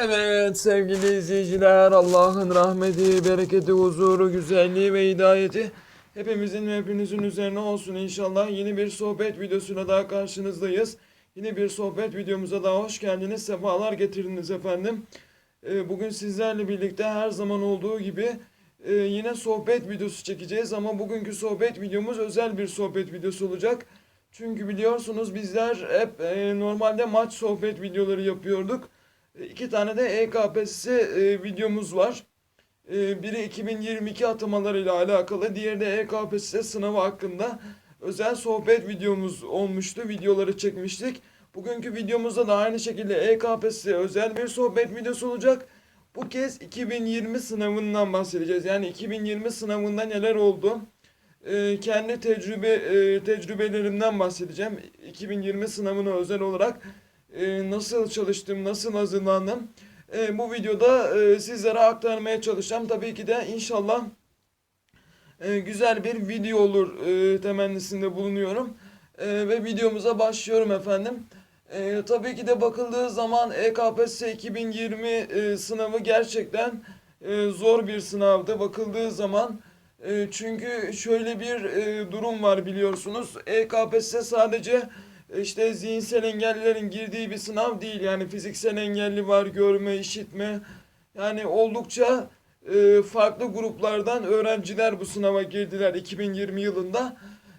Evet sevgili izleyiciler Allah'ın rahmeti, bereketi, huzuru, güzelliği ve hidayeti hepimizin ve hepinizin üzerine olsun inşallah. Yeni bir sohbet videosuyla daha karşınızdayız. Yeni bir sohbet videomuza daha hoş geldiniz. Sefalar getirdiniz efendim. Ee, Bugün sizlerle birlikte her zaman olduğu gibi e, yine sohbet videosu çekeceğiz ama bugünkü sohbet videomuz özel bir sohbet videosu olacak. Çünkü biliyorsunuz bizler hep e, normalde maç sohbet videoları yapıyorduk. İki tane de EKPSS e, videomuz var. E, biri 2022 atamalarıyla alakalı, diğeri de EKPSS sınavı hakkında özel sohbet videomuz olmuştu. Videoları çekmiştik. Bugünkü videomuzda da aynı şekilde EKPSS özel bir sohbet videosu olacak. Bu kez 2020 sınavından bahsedeceğiz. Yani 2020 sınavında neler oldu? E, kendi tecrübe tecrübelerimden bahsedeceğim. 2020 sınavına özel olarak e, nasıl çalıştım, nasıl hazırlandım. E, bu videoda e, sizlere aktarmaya çalışacağım. Tabii ki de inşallah e, güzel bir video olur e, temennisinde bulunuyorum. E, ve videomuza başlıyorum efendim. E, tabii ki de bakıldığı zaman EKPSS 2020 e, sınavı gerçekten e, zor bir sınavdı. Bakıldığı zaman e, çünkü şöyle bir e, durum var biliyorsunuz. EKPSS sadece işte zihinsel engellilerin girdiği bir sınav değil. Yani fiziksel engelli var, görme, işitme. Yani oldukça e, farklı gruplardan öğrenciler bu sınava girdiler 2020 yılında.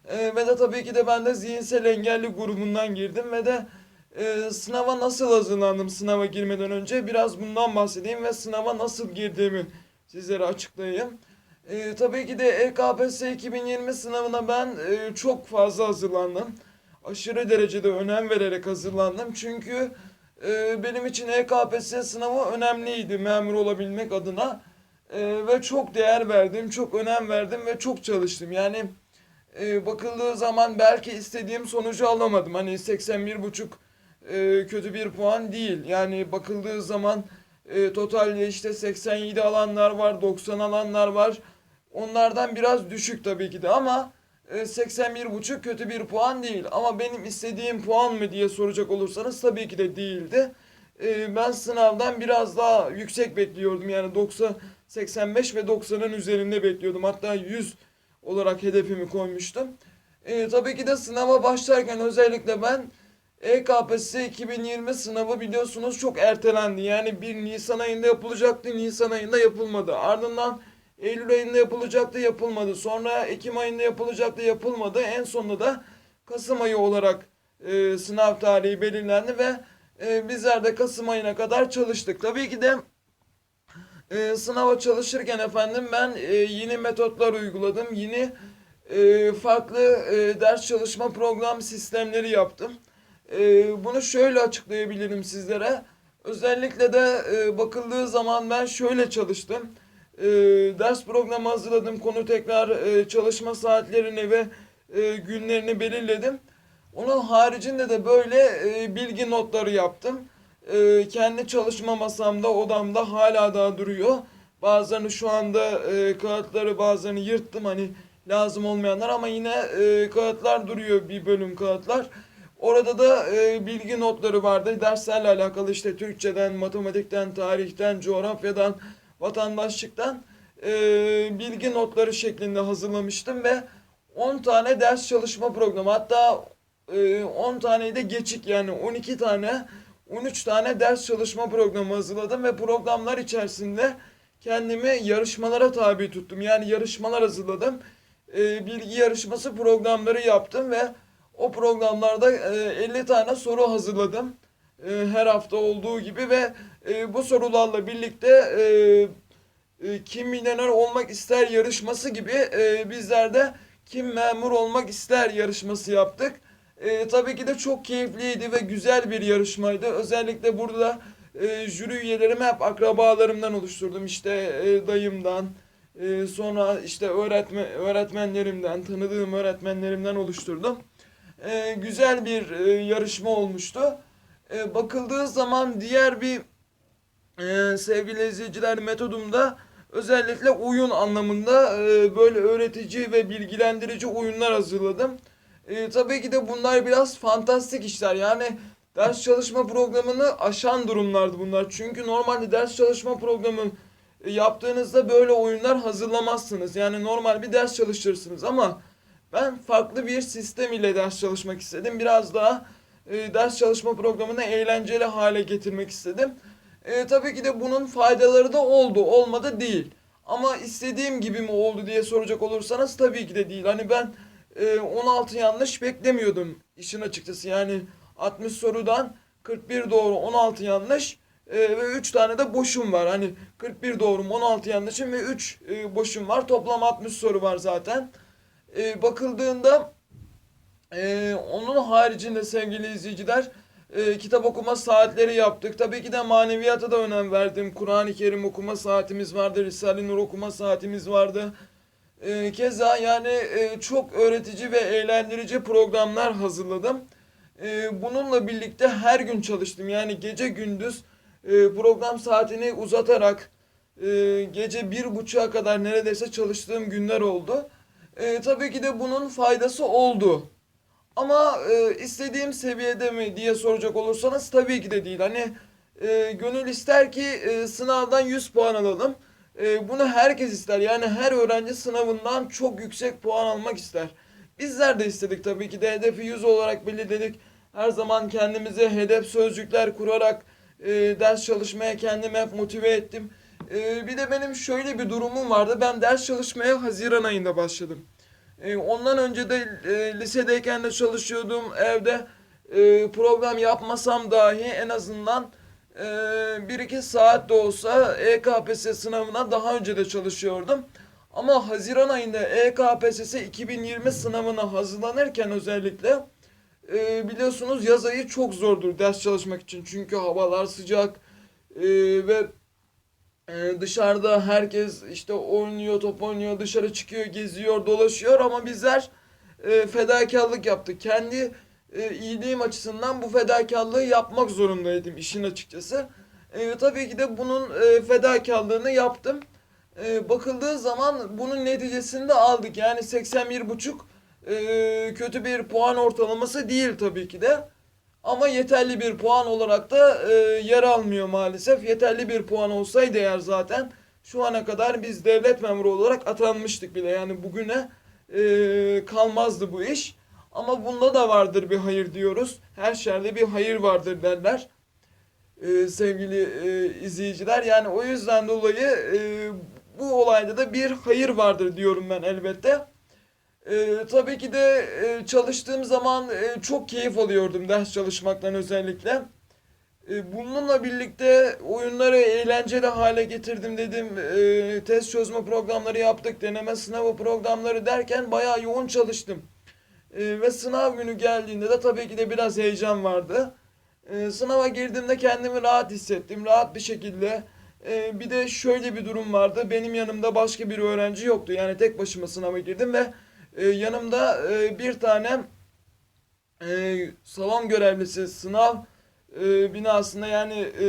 E, ve de tabii ki de ben de zihinsel engelli grubundan girdim ve de e, sınava nasıl hazırlandım sınava girmeden önce biraz bundan bahsedeyim ve sınava nasıl girdiğimi sizlere açıklayayım. E, tabii ki de EKPSS 2020 sınavına ben e, çok fazla hazırlandım. Aşırı derecede önem vererek hazırlandım. Çünkü e, benim için EKPSS sınavı önemliydi memur olabilmek adına. E, ve çok değer verdim, çok önem verdim ve çok çalıştım. Yani e, bakıldığı zaman belki istediğim sonucu alamadım. Hani 81,5 e, kötü bir puan değil. Yani bakıldığı zaman e, totalde işte 87 alanlar var, 90 alanlar var. Onlardan biraz düşük tabii ki de ama 81,5 kötü bir puan değil. Ama benim istediğim puan mı diye soracak olursanız tabii ki de değildi. E, ben sınavdan biraz daha yüksek bekliyordum. Yani 90, 85 ve 90'ın üzerinde bekliyordum. Hatta 100 olarak hedefimi koymuştum. E, tabii ki de sınava başlarken özellikle ben EKPSS 2020 sınavı biliyorsunuz çok ertelendi. Yani bir Nisan ayında yapılacaktı, Nisan ayında yapılmadı. Ardından Eylül ayında yapılacaktı, yapılmadı. Sonra Ekim ayında yapılacaktı, yapılmadı. En sonunda da Kasım ayı olarak e, sınav tarihi belirlendi ve e, bizler de Kasım ayına kadar çalıştık. Tabii ki de e, sınava çalışırken efendim ben e, yeni metotlar uyguladım. Yeni e, farklı e, ders çalışma program sistemleri yaptım. E, bunu şöyle açıklayabilirim sizlere. Özellikle de e, bakıldığı zaman ben şöyle çalıştım. E, ders programı hazırladım. Konu tekrar e, çalışma saatlerini ve e, günlerini belirledim. Onun haricinde de böyle e, bilgi notları yaptım. E, kendi çalışma masamda, odamda hala daha duruyor. Bazılarını şu anda e, kağıtları bazılarını yırttım hani lazım olmayanlar ama yine e, kağıtlar duruyor bir bölüm kağıtlar. Orada da e, bilgi notları vardı. Derslerle alakalı işte Türkçeden, matematikten, tarihten, coğrafyadan, vatandaşlıktan e, bilgi notları şeklinde hazırlamıştım ve 10 tane ders çalışma programı hatta e, 10 taneyi de geçik yani 12 tane 13 tane ders çalışma programı hazırladım ve programlar içerisinde kendimi yarışmalara tabi tuttum. Yani yarışmalar hazırladım. E, bilgi yarışması programları yaptım ve o programlarda e, 50 tane soru hazırladım. E, her hafta olduğu gibi ve e, bu sorularla birlikte e, e, kim milyoner olmak ister yarışması gibi e, bizler de kim memur olmak ister yarışması yaptık. E, tabii ki de çok keyifliydi ve güzel bir yarışmaydı. Özellikle burada e, jüri üyelerimi hep akrabalarımdan oluşturdum. İşte e, dayımdan, e, sonra işte öğretmen öğretmenlerimden, tanıdığım öğretmenlerimden oluşturdum. E, güzel bir e, yarışma olmuştu. E, bakıldığı zaman diğer bir e, sevgili izleyiciler metodumda özellikle oyun anlamında e, böyle öğretici ve bilgilendirici oyunlar hazırladım. E, tabii ki de bunlar biraz fantastik işler. Yani ders çalışma programını aşan durumlardı bunlar. Çünkü normalde ders çalışma programı e, yaptığınızda böyle oyunlar hazırlamazsınız. Yani normal bir ders çalışırsınız ama ben farklı bir sistem ile ders çalışmak istedim. Biraz daha e, ders çalışma programını eğlenceli hale getirmek istedim. E, tabii ki de bunun faydaları da oldu, olmadı değil. Ama istediğim gibi mi oldu diye soracak olursanız tabii ki de değil. Hani ben e, 16 yanlış beklemiyordum işin açıkçası. Yani 60 sorudan 41 doğru 16 yanlış e, ve 3 tane de boşum var. Hani 41 doğrum 16 yanlışım ve 3 e, boşum var. Toplam 60 soru var zaten. E, bakıldığında e, onun haricinde sevgili izleyiciler e, kitap okuma saatleri yaptık. Tabii ki de maneviyata da önem verdim. Kur'an-ı Kerim okuma saatimiz vardı. Risale-i Nur okuma saatimiz vardı. E, keza yani e, çok öğretici ve eğlendirici programlar hazırladım. E, bununla birlikte her gün çalıştım. Yani gece gündüz e, program saatini uzatarak e, gece bir buçuğa kadar neredeyse çalıştığım günler oldu. E, tabii ki de bunun faydası oldu. Ama e, istediğim seviyede mi diye soracak olursanız tabii ki de değil. Hani e, gönül ister ki e, sınavdan 100 puan alalım. E, bunu herkes ister. Yani her öğrenci sınavından çok yüksek puan almak ister. Bizler de istedik tabii ki de hedefi 100 olarak belirledik. Her zaman kendimize hedef sözcükler kurarak e, ders çalışmaya kendimi hep motive ettim. E, bir de benim şöyle bir durumum vardı. Ben ders çalışmaya Haziran ayında başladım. E, ondan önce de e, lisedeyken de çalışıyordum evde. E, program yapmasam dahi en azından e, 1-2 saat de olsa EKPSS sınavına daha önce de çalışıyordum. Ama Haziran ayında EKPSS 2020 sınavına hazırlanırken özellikle e, biliyorsunuz yaz ayı çok zordur ders çalışmak için. Çünkü havalar sıcak e, ve ee, dışarıda herkes işte oynuyor, top oynuyor, dışarı çıkıyor, geziyor, dolaşıyor ama bizler e, fedakarlık yaptık. Kendi e, iyiliğim açısından bu fedakarlığı yapmak zorundaydım işin açıkçası. E, tabii ki de bunun e, fedakarlığını yaptım. E, bakıldığı zaman bunun neticesini de aldık. Yani 81,5 e, kötü bir puan ortalaması değil tabii ki de. Ama yeterli bir puan olarak da e, yer almıyor maalesef. Yeterli bir puan olsaydı eğer zaten şu ana kadar biz devlet memuru olarak atanmıştık bile. Yani bugüne e, kalmazdı bu iş. Ama bunda da vardır bir hayır diyoruz. Her şerde bir hayır vardır derler. E, sevgili e, izleyiciler. Yani o yüzden dolayı e, bu olayda da bir hayır vardır diyorum ben elbette. Ee, tabii ki de e, çalıştığım zaman e, çok keyif alıyordum ders çalışmaktan özellikle. E, bununla birlikte oyunları eğlenceli hale getirdim dedim. E, test çözme programları yaptık, deneme sınavı programları derken bayağı yoğun çalıştım. E, ve sınav günü geldiğinde de tabii ki de biraz heyecan vardı. E, sınava girdiğimde kendimi rahat hissettim, rahat bir şekilde. E, bir de şöyle bir durum vardı. Benim yanımda başka bir öğrenci yoktu. Yani tek başıma sınava girdim ve e, yanımda e, bir tane e, salon görevlisi sınav e, binasında yani e,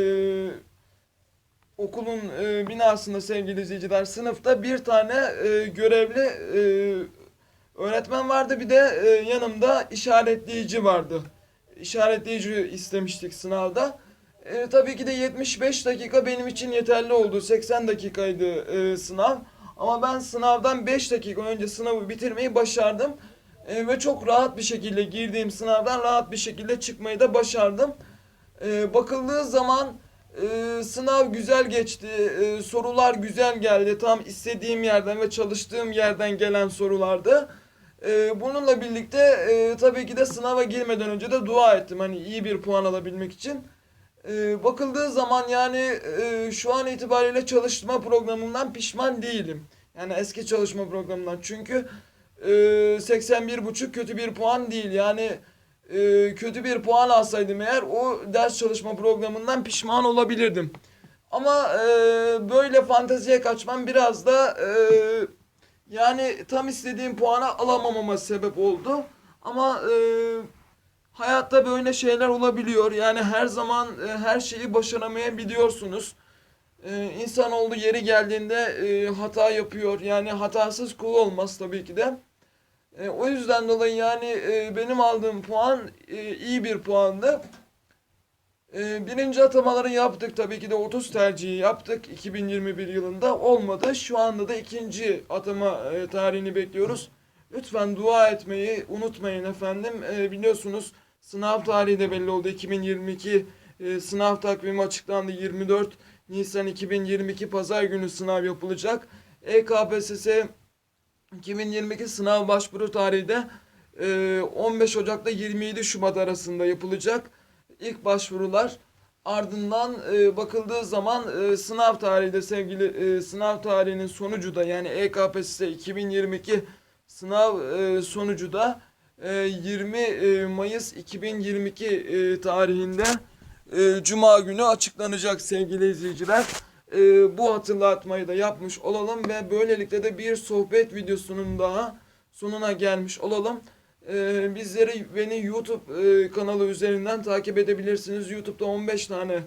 okulun e, binasında sevgili izleyiciler sınıfta bir tane e, görevli e, öğretmen vardı bir de e, yanımda işaretleyici vardı. İşaretleyici istemiştik sınavda. E, tabii ki de 75 dakika benim için yeterli oldu. 80 dakikaydı e, sınav. Ama ben sınavdan 5 dakika önce sınavı bitirmeyi başardım. E, ve çok rahat bir şekilde girdiğim sınavdan rahat bir şekilde çıkmayı da başardım. E, bakıldığı zaman e, sınav güzel geçti. E, sorular güzel geldi. Tam istediğim yerden ve çalıştığım yerden gelen sorulardı. E, bununla birlikte e, tabii ki de sınava girmeden önce de dua ettim. Hani iyi bir puan alabilmek için. E, bakıldığı zaman yani e, şu an itibariyle çalışma programımdan pişman değilim. Yani eski çalışma programından. Çünkü e, 81,5 kötü bir puan değil. Yani e, kötü bir puan alsaydım eğer o ders çalışma programından pişman olabilirdim. Ama e, böyle fanteziye kaçmam biraz da e, yani tam istediğim puanı alamamama sebep oldu. Ama e, hayatta böyle şeyler olabiliyor. Yani her zaman e, her şeyi başaramayabiliyorsunuz. E, insanoğlu yeri geldiğinde e, hata yapıyor. Yani hatasız kul olmaz tabii ki de. E, o yüzden dolayı yani e, benim aldığım puan e, iyi bir puandı. Ee, birinci atamaları yaptık. Tabii ki de 30 tercihi yaptık 2021 yılında. Olmadı. Şu anda da ikinci atama e, tarihini bekliyoruz. Lütfen dua etmeyi unutmayın efendim. Ee, biliyorsunuz sınav tarihi de belli oldu. 2022 e, sınav takvimi açıklandı. 24 Nisan 2022 Pazar günü sınav yapılacak. EKPSS 2022 sınav başvuru tarihi de e, 15 Ocak'ta 27 Şubat arasında yapılacak. İlk başvurular ardından e, bakıldığı zaman e, sınav tarihi de sevgili e, sınav tarihinin sonucu da yani EKPSS 2022 sınav e, sonucu da 20 e, Mayıs 2022 e, tarihinde e, Cuma günü açıklanacak sevgili izleyiciler. Bu hatırlatmayı da yapmış olalım ve böylelikle de bir sohbet videosunun daha sonuna gelmiş olalım. Bizleri beni YouTube kanalı üzerinden takip edebilirsiniz. YouTube'da 15 tane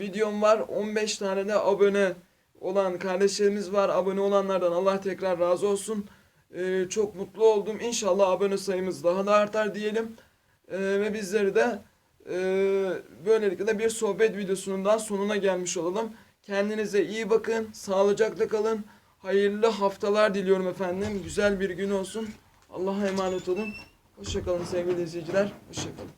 videom var. 15 tane de abone olan kardeşlerimiz var. Abone olanlardan Allah tekrar razı olsun. E, çok mutlu oldum. İnşallah abone sayımız daha da artar diyelim. E, ve bizleri de e, böylelikle de bir sohbet videosunun daha sonuna gelmiş olalım. Kendinize iyi bakın. Sağlıcakla kalın. Hayırlı haftalar diliyorum efendim. Güzel bir gün olsun. Allah'a emanet olun. Hoşçakalın sevgili izleyiciler. Hoşçakalın.